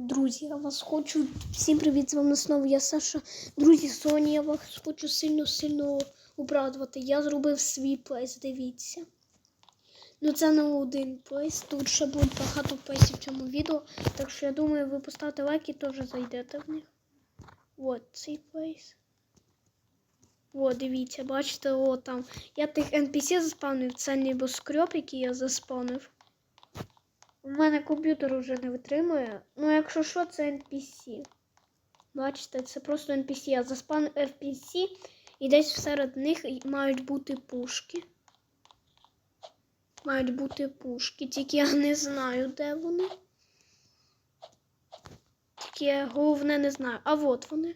Друзі, я вас хочу. Всім привіт, з вами знову я Саша. Друзі, сьогодні я вас хочу сильно-сильно обрадувати. Я зробив свій плейс, дивіться. Ну це не один плейс, тут ще буде багато плейсів в цьому відео. Так що я думаю, ви поставите лайк і теж зайдете в них. От цей плейс. О, дивіться, бачите, о там. Я тих NPC заспавнив, це небоскреб, який я заспавнив. У мене комп'ютер вже не витримує. Ну, якщо що, це NPC. Бачите, це просто NPC. Я заспав FPC і десь серед них мають бути пушки. Мають бути пушки, тільки я не знаю, де вони. Тільки я головне не знаю. А от вони.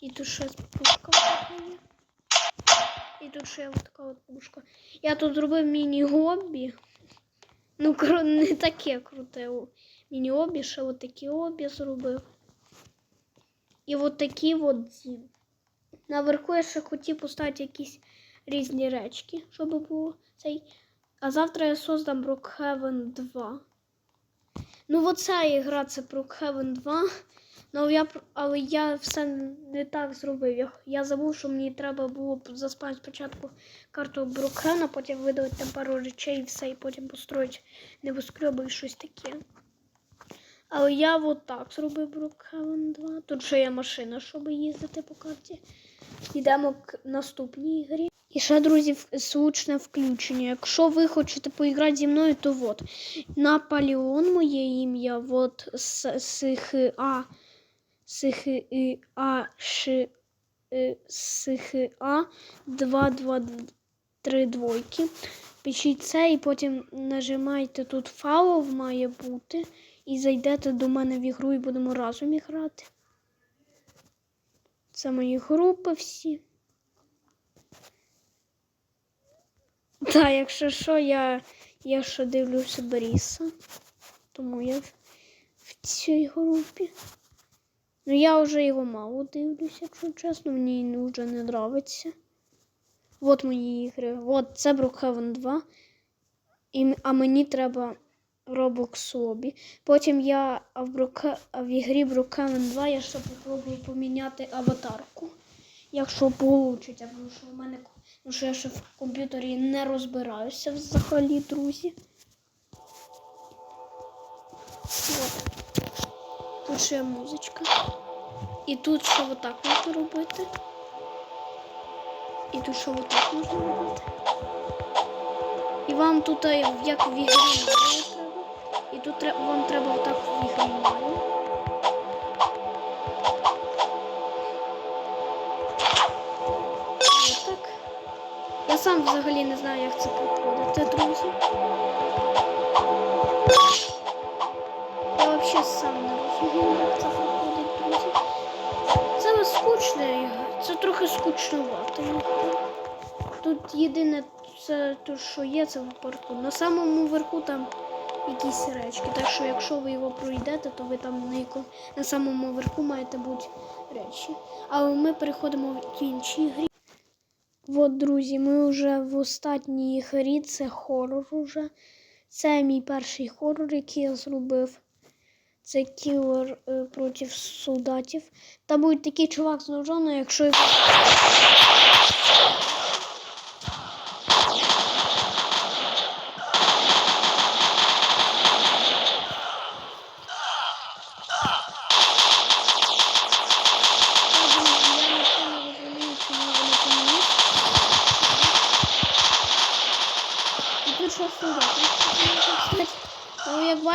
І тут ще пушка є. Тут ще от така от пушка. Я тут зробив міні-гобі. Ну, не таке круте міні-обі, ще от такі обі зробив. І от такі от дім. Наверху я ще хотів поставити якісь різні речки, щоб було цей. А завтра я создам Brookhaven 2. Ну, оця ігра це Brookhaven 2. Ну, я, але я все не так зробив. Я, забув, що мені треба було заспати спочатку карту Брукхена, потім видавати там пару речей і все, і потім построїти небоскреби і щось таке. Але я от так зробив Брукхевен 2. Тут ще є машина, щоб їздити по карті. Йдемо к наступній ігрі. І ще, друзі, звучне включення. Якщо ви хочете поіграти зі мною, то от. Наполеон моє ім'я, от с, х, а, с, х, і, а, ш, е, с, х, а, 2, 2, 3 двойки. Пишіть це і потім нажимайте тут фаул має бути. І зайдете до мене в ігру і будемо разом іграти. Це мої групи всі. Так, якщо що, я, я ще дивлюся Боріса. Тому я в, в цій групі. Ну, я вже його мало дивлюся, якщо чесно, мені вже не подобається. От мої ігри. От це Brookhaven 2. І, а мені треба Roblox Lobby. Потім я в, Brook, а в ігрі Brookhaven 2 я ще попробую поміняти аватарку. Якщо вийде, тому що в мене тому що я ще в комп'ютері не розбираюся взагалі, друзі. От. Тут ще є музичка. І тут ще отак можна робити. І тут ще отак можна робити. І вам тут е, як в ігрі треба. І тут вам треба отак в ігрі Mario. Отак. Я сам взагалі не знаю, як це проходити, друзі. Я взагалі сам не розумію, як це проходить, друзі. Це скучна ігра. Це трохи скучновато. ігра. Тут єдине, це то, що є, це в парку. На самому верху там якісь речки. Так що якщо ви його пройдете, то ви там на, яко... на самому верху маєте бути речі. Але ми переходимо в інші грі. От, друзі, ми вже в останній грі, це хорор уже. Це мій перший хорор, який я зробив. Це кілер е, проти солдатів. Там буде такий чувак з ножом, якщо його І тут що солдати.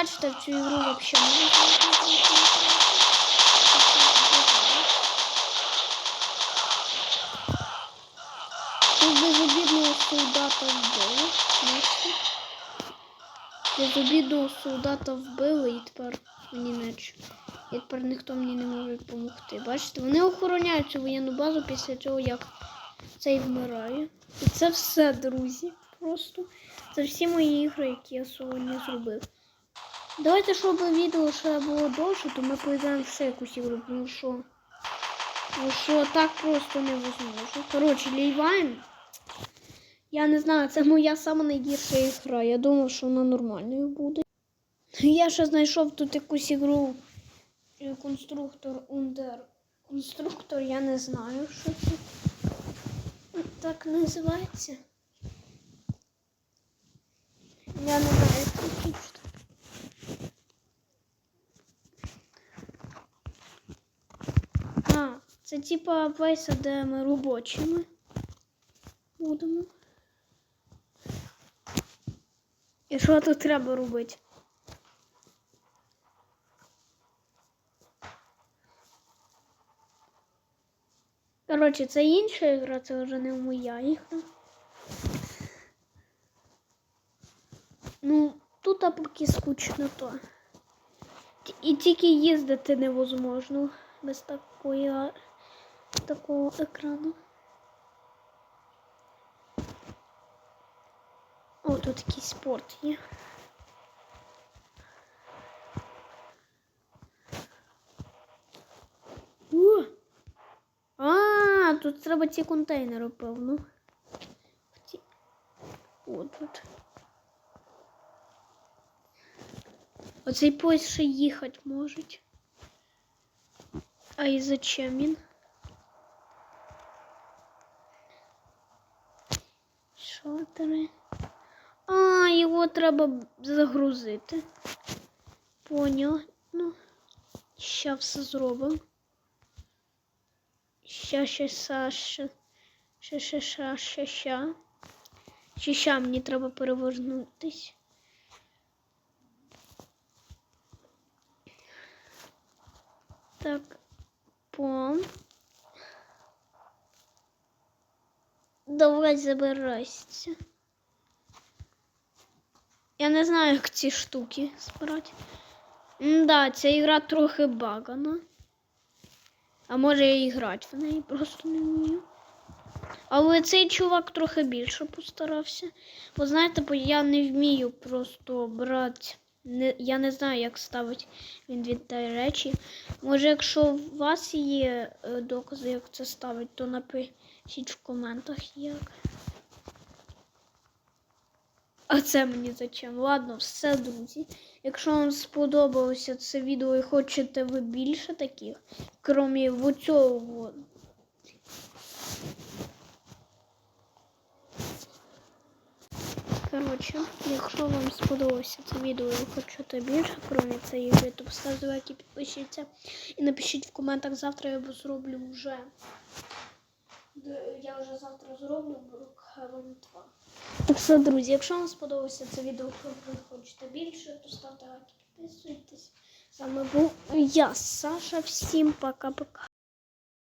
Як бачите, в ігру взагалі не Тут безобідного солдата вбили. Безобідного солдата вбили і тепер мені меч. І тепер ніхто мені не може допомогти. Бачите, вони охороняють цю воєнну базу після того, як цей вмирає. І це все, друзі. Просто це всі мої ігри, які я сьогодні зробив. Давайте, щоб відео ще було довше, то ми поїдемо ще якусь ігру, тому що, тому що так просто невозможно. Коротше, ліваємо. Я не знаю, це моя сама найгірша ігра. Я думав, що вона нормальною буде. Я ще знайшов тут якусь ігру е, конструктор Ундер. Конструктор, я не знаю, що це так називається. Я не знаю, як це читати. А, це типа веса, де ми робочими будемо. І що тут треба робити? Коротше, це інша ігра, це вже не моя ігра. Ну, тут поки скучно то. І тільки їздити невозможно без такої, а- такого екрану. О, тут якийсь спорт є. О! А, тут треба ці контейнери, певно. Ті- О, тут. Оцей поїзд ще їхати може. А і зачем він? комп'ютери. А, його треба загрузити. Понял. Ну, ща все зробимо. Ща, ще, ша, ще, ще, ще, ще, ще, ще. Ще, ще мені треба перевернутись. Так, пом. Давай забирайся. Я не знаю, як ці штуки збирати. Да, ця ігра трохи багана. А може я і грати в неї просто не вмію. Але цей чувак трохи більше постарався. Бо знаєте, бо я не вмію просто брати. Не, я не знаю, як ставить він дві речі. Може, якщо у вас є е, докази, як це ставить, то напишіть в коментах як. А це мені зачем? Ладно, все, друзі. Якщо вам сподобалося це відео і хочете ви більше таких, крім цього. Коротше, якщо вам сподобалося це відео і хочете більше, крім цієї гри, то поставте лайк і підпишіться. І напишіть в коментах завтра я зроблю вже. Я вже завтра зроблю Brookhaven 2. Так все, друзі, якщо вам сподобалося це відео, ви хочете більше, то ставте лайк і підписуйтесь. З вами був я, Саша. Всім пока-пока.